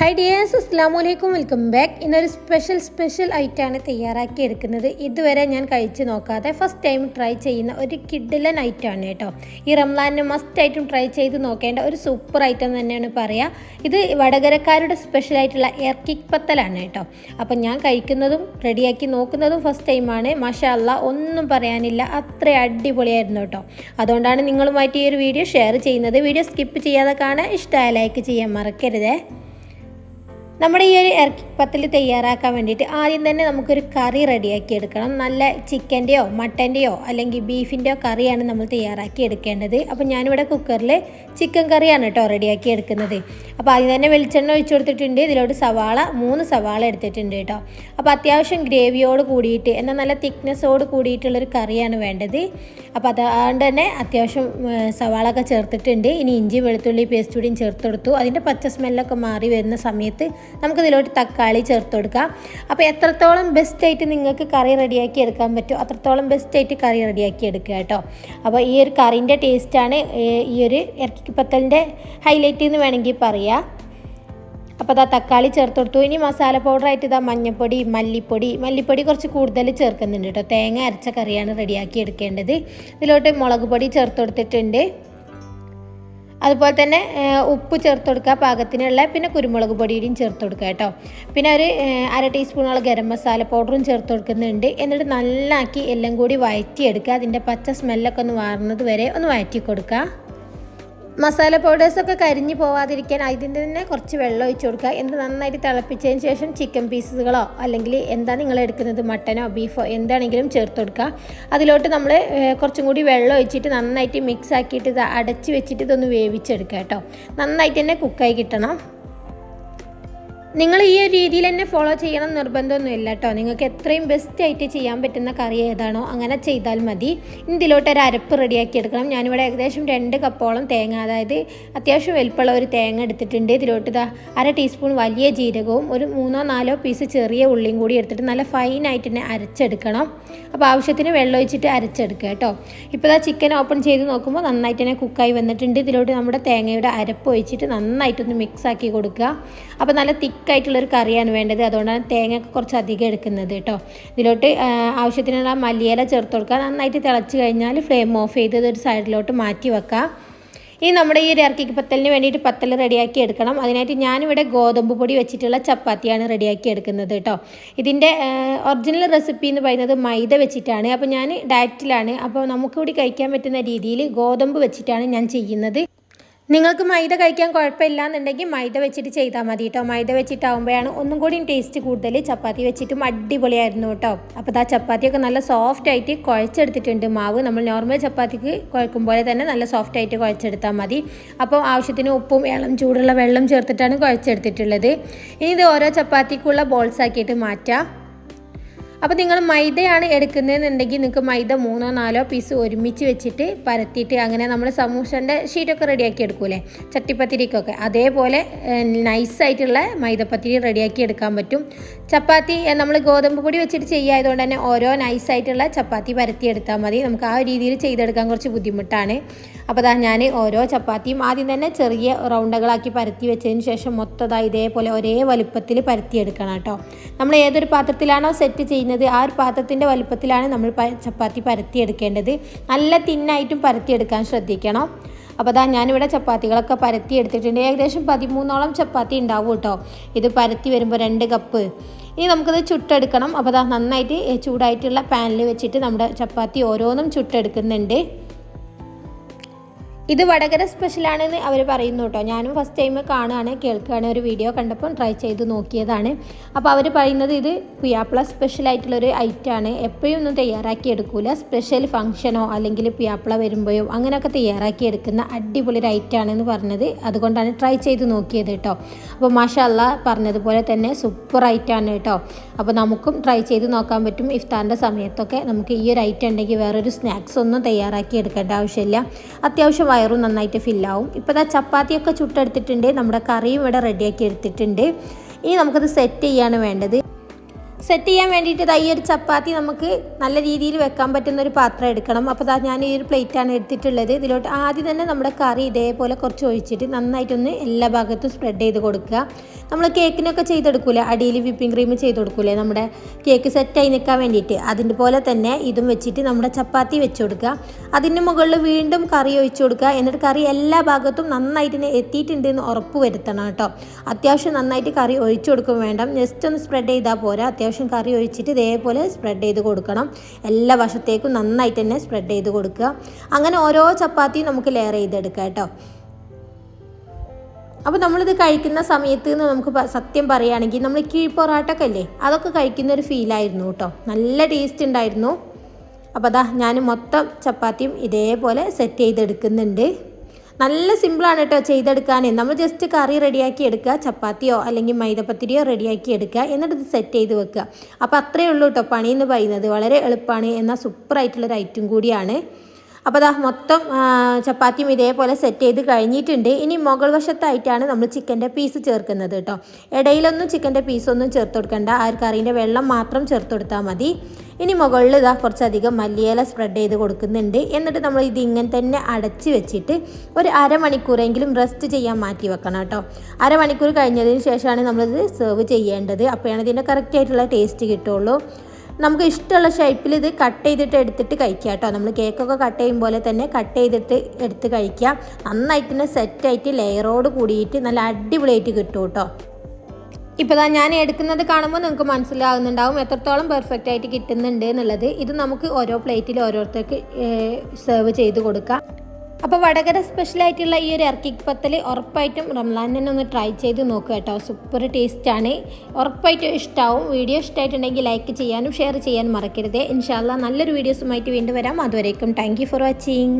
High dears അസ്സാം വലൈക്കും welcome back ഇന്നൊരു സ്പെഷ്യൽ സ്പെഷ്യൽ ഐറ്റമാണ് തയ്യാറാക്കി എടുക്കുന്നത്. ഇതുവരെ ഞാൻ കഴിച്ച് നോക്കാതെ ഫസ്റ്റ് ടൈം ട്രൈ ചെയ്യുന്ന ഒരു കിഡിലൻ ഐറ്റമാണ് കേട്ടോ. ഈ റംലാനിന് മസ്റ്റ് ആയിട്ടും ട്രൈ ചെയ്ത് നോക്കേണ്ട ഒരു സൂപ്പർ ഐറ്റം തന്നെയാണ് പറയുക ഇത് വടകരക്കാരുടെ സ്പെഷ്യൽ ആയിട്ടുള്ള എർക്കിക് പത്തലാണ് കേട്ടോ. അപ്പം ഞാൻ കഴിക്കുന്നതും റെഡിയാക്കി നോക്കുന്നതും ഫസ്റ്റ് ടൈമാണ് മഷാല്ല ഒന്നും പറയാനില്ല. അത്ര അടിപൊളിയായിരുന്നു കേട്ടോ. അതുകൊണ്ടാണ് നിങ്ങളുമായിട്ട് ഈ ഒരു വീഡിയോ ഷെയർ ചെയ്യുന്നത്. വീഡിയോ സ്കിപ്പ് ചെയ്യാതെ കാണാൻ ഇഷ്ടമായ ലൈക്ക് ചെയ്യാൻ മറക്കരുതേ. നമ്മുടെ ഈ ഒരു ഇറക്കിപ്പത്തിൽ തയ്യാറാക്കാൻ വേണ്ടിയിട്ട് ആദ്യം തന്നെ നമുക്കൊരു കറി റെഡിയാക്കി എടുക്കണം. നല്ല ചിക്കന്റെയോ മട്ടന്റെയോ അല്ലെങ്കിൽ ബീഫിന്റെയോ കറിയാണ് നമ്മൾ തയ്യാറാക്കി എടുക്കേണ്ടത്. അപ്പോൾ ഞാനിവിടെ കുക്കറിൽ ചിക്കൻ കറിയാണ് കേട്ടോ റെഡിയാക്കി എടുക്കുന്നത്. അപ്പോൾ ആദ്യം തന്നെ വെളിച്ചെണ്ണ ഒഴിച്ചു കൊടുത്തിട്ടുണ്ട്. ഇതിലോട്ട് സവാള മൂന്ന് സവാള എടുത്തിട്ടുണ്ട് കേട്ടോ. അപ്പോൾ അത്യാവശ്യം ഗ്രേവിയോട് കൂടിയിട്ട് എന്നാൽ നല്ല തിക്നെസ്സോട് കൂടിയിട്ടുള്ളൊരു കറിയാണ് വേണ്ടത്. അപ്പോൾ അതുകൊണ്ട് തന്നെ അത്യാവശ്യം സവാള സവാളൊക്കെ ചേർത്തിട്ടുണ്ട്. ഇനി ഇഞ്ചി വെളുത്തുള്ളി പേസ്റ്റ് കൂടിയും ചേർത്ത് കൊടുത്തു. അതിന്റെ പച്ച സ്മെല്ലൊക്കെ മാറി വരുന്ന സമയത്ത് നമുക്കിതിലോട്ട് തക്കാളി ചേർത്ത് കൊടുക്കാം. അപ്പോൾ എത്രത്തോളം ബെസ്റ്റായിട്ട് നിങ്ങൾക്ക് കറി റെഡിയാക്കി എടുക്കാൻ പറ്റുമോ അത്രത്തോളം ബെസ്റ്റായിട്ട് കറി റെഡിയാക്കി എടുക്കുക കേട്ടോ. അപ്പോൾ ഈ ഒരു കറിന്റെ ടേസ്റ്റാണ് ഈ ഒരു ഇറക്കിപ്പത്തലിന്റെ ഹൈലൈറ്റ് എന്ന് വേണമെങ്കിൽ പറയാം. അപ്പോൾ അതാ തക്കാളി ചേർത്ത് കൊടുത്തു. ഇനി മസാല പൗഡറായിട്ട് ഇതാ മഞ്ഞൾപ്പൊടി മല്ലിപ്പൊടി മല്ലിപ്പൊടി കുറച്ച് കൂടുതൽ ചേർക്കുന്നുണ്ട് കേട്ടോ. തേങ്ങ അരച്ച കറിയാണ് റെഡിയാക്കി എടുക്കേണ്ടത്. ഇതിലോട്ട് മുളക് പൊടി ചേർത്ത് കൊടുത്തിട്ടുണ്ട്. അതുപോലെ തന്നെ ഉപ്പ് ചേർത്ത് കൊടുക്കുക പാകത്തിനുള്ള പിന്നെ കുരുമുളക് പൊടിയുടെയും ചേർത്ത് കൊടുക്കുക കേട്ടോ. പിന്നെ ഒരു അര ടീസ്പൂണോളം ഗരം മസാല പൗഡറും ചേർത്ത് കൊടുക്കുന്നുണ്ട്. എന്നിട്ട് നല്ലാക്കി എല്ലാം കൂടി വഴറ്റിയെടുക്കുക. അതിന്റെ പച്ച സ്മെല്ലൊക്കെ ഒന്ന് വാർന്നത് വരെ ഒന്ന് വഴറ്റി കൊടുക്കുക. മസാല പൗഡേഴ്സൊക്കെ കരിഞ്ഞു പോവാതിരിക്കാൻ അതിന്റെ തന്നെ കുറച്ച് വെള്ളം ഒഴിച്ചു കൊടുക്കുക. എന്നിട്ട് നന്നായിട്ട് തിളപ്പിച്ചതിന് ശേഷം ചിക്കൻ പീസുകളോ അല്ലെങ്കിൽ എന്താ നിങ്ങൾ എടുക്കുന്നത്? മട്ടനോ ബീഫോ എന്താണെങ്കിലും ചേർത്ത് കൊടുക്കുക. അതിലോട്ട് നമ്മൾ കുറച്ചും കൂടി വെള്ളം ഒഴിച്ചിട്ട് നന്നായിട്ട് മിക്സ് ആക്കിയിട്ട് ഇത് അടച്ച് വെച്ചിട്ട് ഇതൊന്ന് വേവിച്ചെടുക്കുക കേട്ടോ. നന്നായിട്ട് തന്നെ കുക്കായി കിട്ടണം. നിങ്ങൾ ഈ ഒരു രീതിയിൽ തന്നെ ഫോളോ ചെയ്യണം നിർബന്ധമൊന്നുമില്ല കേട്ടോ നിങ്ങൾക്ക് എത്രയും ബെസ്റ്റ് ആയിട്ട് ചെയ്യാൻ പറ്റുന്ന കറി ഏതാണോ അങ്ങനെ ചെയ്താൽ മതി. ഇതിലോട്ട് ഒരു അരപ്പ് റെഡിയാക്കി എടുക്കണം. ഞാനിവിടെ ഏകദേശം രണ്ട് കപ്പോളം തേങ്ങ അതായത് അത്യാവശ്യം വലുപ്പമുള്ള ഒരു തേങ്ങ എടുത്തിട്ടുണ്ട്. ഇതിലോട്ട് ഇതാ അര ടീസ്പൂൺ വലിയ ജീരകവും ഒരു മൂന്നോ നാലോ പീസ് ചെറിയ ഉള്ളിയും കൂടി എടുത്തിട്ട് നല്ല ഫൈനായിട്ട് തന്നെ അരച്ചെടുക്കണം. അപ്പോൾ ആവശ്യത്തിന് വെള്ളം ഒഴിച്ചിട്ട് അരച്ചെടുക്കുക കേട്ടോ ഇപ്പോൾ ഇതാ ചിക്കൻ ഓപ്പൺ ചെയ്ത് നോക്കുമ്പോൾ നന്നായിട്ട് തന്നെ കുക്കായി വന്നിട്ടുണ്ട്. ഇതിലോട്ട് നമ്മുടെ തേങ്ങയുടെ അരപ്പ് ഒഴിച്ചിട്ട് നന്നായിട്ടൊന്ന് മിക്സ് ആക്കി കൊടുക്കുക. അപ്പോൾ നല്ല തിക്കായിട്ടുള്ളൊരു കറിയാണ് വേണ്ടത്. അതുകൊണ്ടാണ് തേങ്ങയൊക്കെ കുറച്ച് അധികം എടുക്കുന്നത് കേട്ടോ. ഇതിലോട്ട് ആവശ്യത്തിനുള്ള മല്ലിയില ചേർത്ത് കൊടുക്കുക. നന്നായിട്ട് തിളച്ച് കഴിഞ്ഞാൽ ഫ്ലെയിം ഓഫ് ചെയ്ത് ഒരു സൈഡിലോട്ട് മാറ്റി വെക്കുക ഇനി നമ്മുടെ ഈ ഒരു ഇറക്കിക്ക് പത്തലിന് വേണ്ടിയിട്ട് പത്തൽ റെഡിയാക്കി എടുക്കണം. അതിനായിട്ട് ഞാനിവിടെ ഗോതമ്പ് പൊടി വെച്ചിട്ടുള്ള ചപ്പാത്തിയാണ് റെഡിയാക്കി എടുക്കുന്നത് കേട്ടോ. ഇതിന്റെ ഒറിജിനൽ റെസിപ്പി എന്ന് പറയുന്നത് മൈദ വെച്ചിട്ടാണ്. അപ്പോൾ ഞാൻ ഡയറ്റിലാണ്. അപ്പോൾ നമുക്ക് കൂടി കഴിക്കാൻ പറ്റുന്ന രീതിയിൽ ഗോതമ്പ് വെച്ചിട്ടാണ് ഞാൻ ചെയ്യുന്നത്. നിങ്ങൾക്ക് മൈദ കഴിക്കാൻ കുഴപ്പമില്ല എന്നുണ്ടെങ്കിൽ മൈദ വെച്ചിട്ട് ചെയ്താൽ മതി കേട്ടോ. മൈദ വെച്ചിട്ടാവുമ്പോഴാണ് ഒന്നും കൂടി ടേസ്റ്റ് കൂടുതൽ. ചപ്പാത്തി വെച്ചിട്ടും അടിപൊളിയായിരുന്നു കേട്ടോ. അപ്പോൾ ആ ചപ്പാത്തിയൊക്കെ നല്ല സോഫ്റ്റ് ആയിട്ട് കുഴച്ചെടുത്തിട്ടുണ്ട് മാവ്. നമ്മൾ നോർമൽ ചപ്പാത്തിക്ക് കുഴക്കും പോലെ തന്നെ നല്ല സോഫ്റ്റ് ആയിട്ട് കുഴച്ചെടുത്താൽ മതി. അപ്പോൾ ആവശ്യത്തിന് ഉപ്പും ഇളം ചൂടുള്ള വെള്ളം ചേർത്തിട്ടാണ് കുഴച്ചെടുത്തിട്ടുള്ളത്. ഇനി ഇത് ഓരോ ചപ്പാത്തിക്കുള്ള ബോൾസ് ആക്കിയിട്ട് മാറ്റാം. അപ്പോൾ നിങ്ങൾ മൈദയാണ് എടുക്കുന്നതെന്നുണ്ടെങ്കിൽ നിങ്ങൾക്ക് മൈദ മൂന്നോ നാലോ പീസ് ഒരുമിച്ച് വെച്ചിട്ട് പരത്തിയിട്ട് അങ്ങനെ നമ്മൾ സമൂസന്റെ ഷീറ്റൊക്കെ റെഡിയാക്കി എടുക്കൂലേ? ചട്ടിപ്പത്തിരിക്കൊക്കെ. അതേപോലെ നൈസായിട്ടുള്ള മൈദപ്പത്തിരി റെഡിയാക്കി എടുക്കാൻ പറ്റും. ചപ്പാത്തി നമ്മൾ ഗോതമ്പ് പൊടി വെച്ചിട്ട് ചെയ്യായതുകൊണ്ട് തന്നെ ഓരോ നൈസായിട്ടുള്ള ചപ്പാത്തി പരത്തി എടുത്താൽ മതി. നമുക്ക് ആ രീതിയിൽ ചെയ്തെടുക്കാൻ കുറച്ച് ബുദ്ധിമുട്ടാണ്. അപ്പോൾ അതാ ഞാൻ ഓരോ ചപ്പാത്തിയും ആദ്യം തന്നെ ചെറിയ റൗണ്ടുകളാക്കി പരത്തി വെച്ചതിന് ശേഷം മൊത്തതാ ഇതേപോലെ ഒരേ വലുപ്പത്തിൽ പരത്തിയെടുക്കണം കേട്ടോ. നമ്മൾ ഏതൊരു പാത്രത്തിലാണോ സെറ്റ് ചെയ്യുന്നത് ആ ഒരു പാത്രത്തിന്റെ വലുപ്പത്തിലാണ് നമ്മൾ ചപ്പാത്തി പരത്തിയെടുക്കേണ്ടത്. നല്ല തിന്നായിട്ടും പരത്തിയെടുക്കാൻ ശ്രദ്ധിക്കണം. അപ്പോൾ അതാ ഞാനിവിടെ ചപ്പാത്തികളൊക്കെ പരത്തി എടുത്തിട്ടുണ്ട്. ഏകദേശം പതിമൂന്നോളം ചപ്പാത്തി ഉണ്ടാവും കേട്ടോ. ഇത് പരത്തി വരുമ്പോൾ രണ്ട് കപ്പ്. ഇനി നമുക്കത് ചുട്ടെടുക്കണം. അപ്പോൾ അതാ നന്നായിട്ട് ചൂടായിട്ടുള്ള പാനിൽ വെച്ചിട്ട് നമ്മുടെ ചപ്പാത്തി ഓരോന്നും ചുട്ടെടുക്കുന്നുണ്ട്. ഇത് വടകര സ്പെഷ്യലാണെന്ന് അവർ പറയുന്നു കേട്ടോ. ഞാനും ഫസ്റ്റ് ടൈം കാണുകയാണ് കേൾക്കുകയാണ് ഒരു വീഡിയോ കണ്ടപ്പോൾ ട്രൈ ചെയ്ത് നോക്കിയതാണ്. അപ്പോൾ അവർ പറയുന്നത് ഇത് പിയാപ്ല സ്പെഷ്യൽ ആയിട്ടുള്ളൊരു ഐറ്റമാണ് എപ്പോഴും ഒന്നും തയ്യാറാക്കി എടുക്കൂല. സ്പെഷ്യൽ ഫംഗ്ഷനോ അല്ലെങ്കിൽ പിയാപ്ല വരുമ്പോഴോ അങ്ങനെയൊക്കെ തയ്യാറാക്കി എടുക്കുന്ന അടിപൊളി ഒരു ഐറ്റമാണെന്ന് പറഞ്ഞത്. അതുകൊണ്ടാണ് ട്രൈ ചെയ്ത് നോക്കിയത് കേട്ടോ. അപ്പോൾ മാഷല്ല പറഞ്ഞതുപോലെ തന്നെ സൂപ്പർ ഐറ്റമാണ് കേട്ടോ. അപ്പോൾ നമുക്കും ട്രൈ ചെയ്ത് നോക്കാൻ പറ്റും. ഇഫ്താറിന്റെ സമയത്തൊക്കെ നമുക്ക് ഈ ഒരു ഐറ്റം ഉണ്ടെങ്കിൽ വേറൊരു സ്നാക്സ് ഒന്നും തയ്യാറാക്കി എടുക്കേണ്ട ആവശ്യമില്ല. അത്യാവശ്യം വയറും നന്നായിട്ട് ഫില്ലാവും. ഇപ്പോൾ ഇതാ ചപ്പാത്തിയൊക്കെ ചുട്ടെടുത്തിട്ടുണ്ട്. നമ്മുടെ കറിയും ഇവിടെ റെഡിയാക്കി എടുത്തിട്ടുണ്ട്. ഇനി നമുക്കത് സെറ്റ് ചെയ്യാണ് വേണ്ടത്. സെറ്റ് ചെയ്യാൻ വേണ്ടിയിട്ട് ഈ ഒരു ചപ്പാത്തി നമുക്ക് നല്ല രീതിയിൽ വെക്കാൻ പറ്റുന്ന ഒരു പാത്രം എടുക്കണം. അപ്പോൾ ഞാൻ ഈ ഒരു പ്ലേറ്റാണ് എടുത്തിട്ടുള്ളത്. ഇതിലോട്ട് ആദ്യം തന്നെ നമ്മുടെ കറി ഇതേപോലെ കുറച്ച് ഒഴിച്ചിട്ട് നന്നായിട്ടൊന്ന് എല്ലാ ഭാഗത്തും സ്പ്രെഡ് ചെയ്ത് കൊടുക്കുക. നമ്മൾ കേക്കിനൊക്കെ ചെയ്തെടുക്കൂലേ? അടിയിൽ വിപ്പിംഗ് ക്രീം ചെയ്ത് കൊടുക്കൂലേ നമ്മുടെ കേക്ക് സെറ്റായി നിൽക്കാൻ വേണ്ടിയിട്ട്. അതിന്റെ പോലെ തന്നെ ഇതും വെച്ചിട്ട് നമ്മുടെ ചപ്പാത്തി വെച്ച് കൊടുക്കുക. അതിന് മുകളിൽ വീണ്ടും കറി ഒഴിച്ചു കൊടുക്കുക. എന്നിട്ട് കറി എല്ലാ ഭാഗത്തും നന്നായിട്ട് എത്തിയിട്ടുണ്ട് എന്ന് ഉറപ്പ് വരുത്തണം കേട്ടോ. അത്യാവശ്യം നന്നായിട്ട് കറി ഒഴിച്ചു കൊടുക്കും വേണ്ട ജസ്റ്റ് ഒന്ന് സ്പ്രെഡ് ചെയ്താൽ പോരാ. അത്യാവശ്യം കറി ഒഴിച്ചിട്ട് ഇതേപോലെ സ്പ്രെഡ് ചെയ്ത് കൊടുക്കണം. എല്ലാ വശത്തേക്കും നന്നായിട്ട് തന്നെ സ്പ്രെഡ് ചെയ്ത് കൊടുക്കുക. അങ്ങനെ ഓരോ ചപ്പാത്തിയും നമുക്ക് ലെയർ ചെയ്തെടുക്കാം കേട്ടോ. അപ്പോൾ നമ്മളിത് കഴിക്കുന്ന സമയത്ത് നമുക്ക് സത്യം പറയുകയാണെങ്കിൽ നമ്മൾ കീഴ് പൊറാട്ടൊക്കെ അല്ലേ അതൊക്കെ കഴിക്കുന്ന ഒരു ഫീലായിരുന്നു കേട്ടോ. നല്ല ടേസ്റ്റ് ഉണ്ടായിരുന്നു. അപ്പോൾ അതാ ഞാൻ മൊത്തം ചപ്പാത്തിയും ഇതേപോലെ സെറ്റ് ചെയ്തെടുക്കുന്നുണ്ട്. നല്ല സിമ്പിളാണ് കേട്ടോ ചെയ്തെടുക്കാൻ നമ്മൾ ജസ്റ്റ് കറി റെഡിയാക്കി എടുക്കുക. ചപ്പാത്തിയോ അല്ലെങ്കിൽ മൈദപ്പത്തിരിയോ റെഡിയാക്കി എടുക്കുക. എന്നിട്ട് ഇത് സെറ്റ് ചെയ്ത് വെക്കുക. അപ്പോൾ അത്രയേ ഉള്ളൂ കേട്ടോ പണി എന്ന് പറയുന്നത്. വളരെ എളുപ്പമാണ്. എന്നാൽ സൂപ്പറായിട്ടുള്ളൊരു ഐറ്റം കൂടിയാണ്. അപ്പോൾ അതാ മൊത്തം ചപ്പാത്തിയും ഇതേപോലെ സെറ്റ് ചെയ്ത് കഴിഞ്ഞിട്ടുണ്ട്. ഇനി മുകൾ വശത്തായിട്ടാണ് നമ്മൾ ചിക്കന്റെ പീസ് ചേർക്കുന്നത് കേട്ടോ. ഇടയിലൊന്നും ചിക്കന്റെ പീസൊന്നും ചേർത്ത് കൊടുക്കണ്ട. ആ ഒരു കറീന്റെ വെള്ളം മാത്രം ചേർത്ത് കൊടുത്താൽ മതി. ഇനി മുകളിൽ ഇതാ കുറച്ചധികം മല്ലിയില സ്പ്രെഡ് ചെയ്ത് കൊടുക്കുന്നുണ്ട്. എന്നിട്ട് നമ്മൾ ഇത് ഇങ്ങനെ തന്നെ അടച്ച് വെച്ചിട്ട് ഒരു അരമണിക്കൂറെങ്കിലും റെസ്റ്റ് ചെയ്യാൻ മാറ്റി വെക്കണം കേട്ടോ. അരമണിക്കൂർ കഴിഞ്ഞതിന് ശേഷമാണ് നമ്മളിത് സെർവ് ചെയ്യേണ്ടത്. അപ്പോഴാണ് ഇതിന്റെ കറക്റ്റ് ആയിട്ടുള്ള ടേസ്റ്റ് കിട്ടുള്ളൂ. നമുക്ക് ഇഷ്ടമുള്ള ഷേപ്പിൽ ഇത് കട്ട് ചെയ്തിട്ട് എടുത്തിട്ട് കഴിക്കുക കേട്ടോ. നമ്മൾ കേക്കൊക്കെ കട്ട് ചെയ്യും പോലെ തന്നെ കട്ട് ചെയ്തിട്ട് എടുത്ത് കഴിക്കുക. നന്നായിട്ട് തന്നെ സെറ്റായിട്ട് ലെയറോട് കൂടിയിട്ട് നല്ല അടിപൊളിയായിട്ട് കിട്ടും കേട്ടോ. ഇപ്പോൾ ഞാൻ എടുക്കുന്നത് കാണുമ്പോൾ നിങ്ങൾക്ക് മനസ്സിലാകുന്നുണ്ടാവും എത്രത്തോളം പെർഫെക്റ്റ് ആയിട്ട് കിട്ടുന്നുണ്ട് എന്നുള്ളത്. ഇത് നമുക്ക് ഓരോ പ്ലേറ്റിൽ ഓരോരുത്തർക്ക് സെർവ് ചെയ്ത് കൊടുക്കാം. അപ്പോൾ വടകര സ്പെഷ്യലായിട്ടുള്ള ഈ ഒരു ഇറക്കിക്ക് പത്തൽ ഉറപ്പായിട്ടും റംലാൻ തന്നെ ഒന്ന് ട്രൈ ചെയ്ത് നോക്കുക കേട്ടോ. സൂപ്പർ ടേസ്റ്റാണ് ഉറപ്പായിട്ടും ഇഷ്ടമാവും വീഡിയോ ഇഷ്ടമായിട്ടുണ്ടെങ്കിൽ ലൈക്ക് ചെയ്യാനും ഷെയർ ചെയ്യാനും മറക്കരുത്. ഇൻഷാല്ല നല്ലൊരു വീഡിയോസുമായിട്ട് വീണ്ടും വരാം. അതുവരേക്കും താങ്ക് ഫോർ വാച്ചിങ്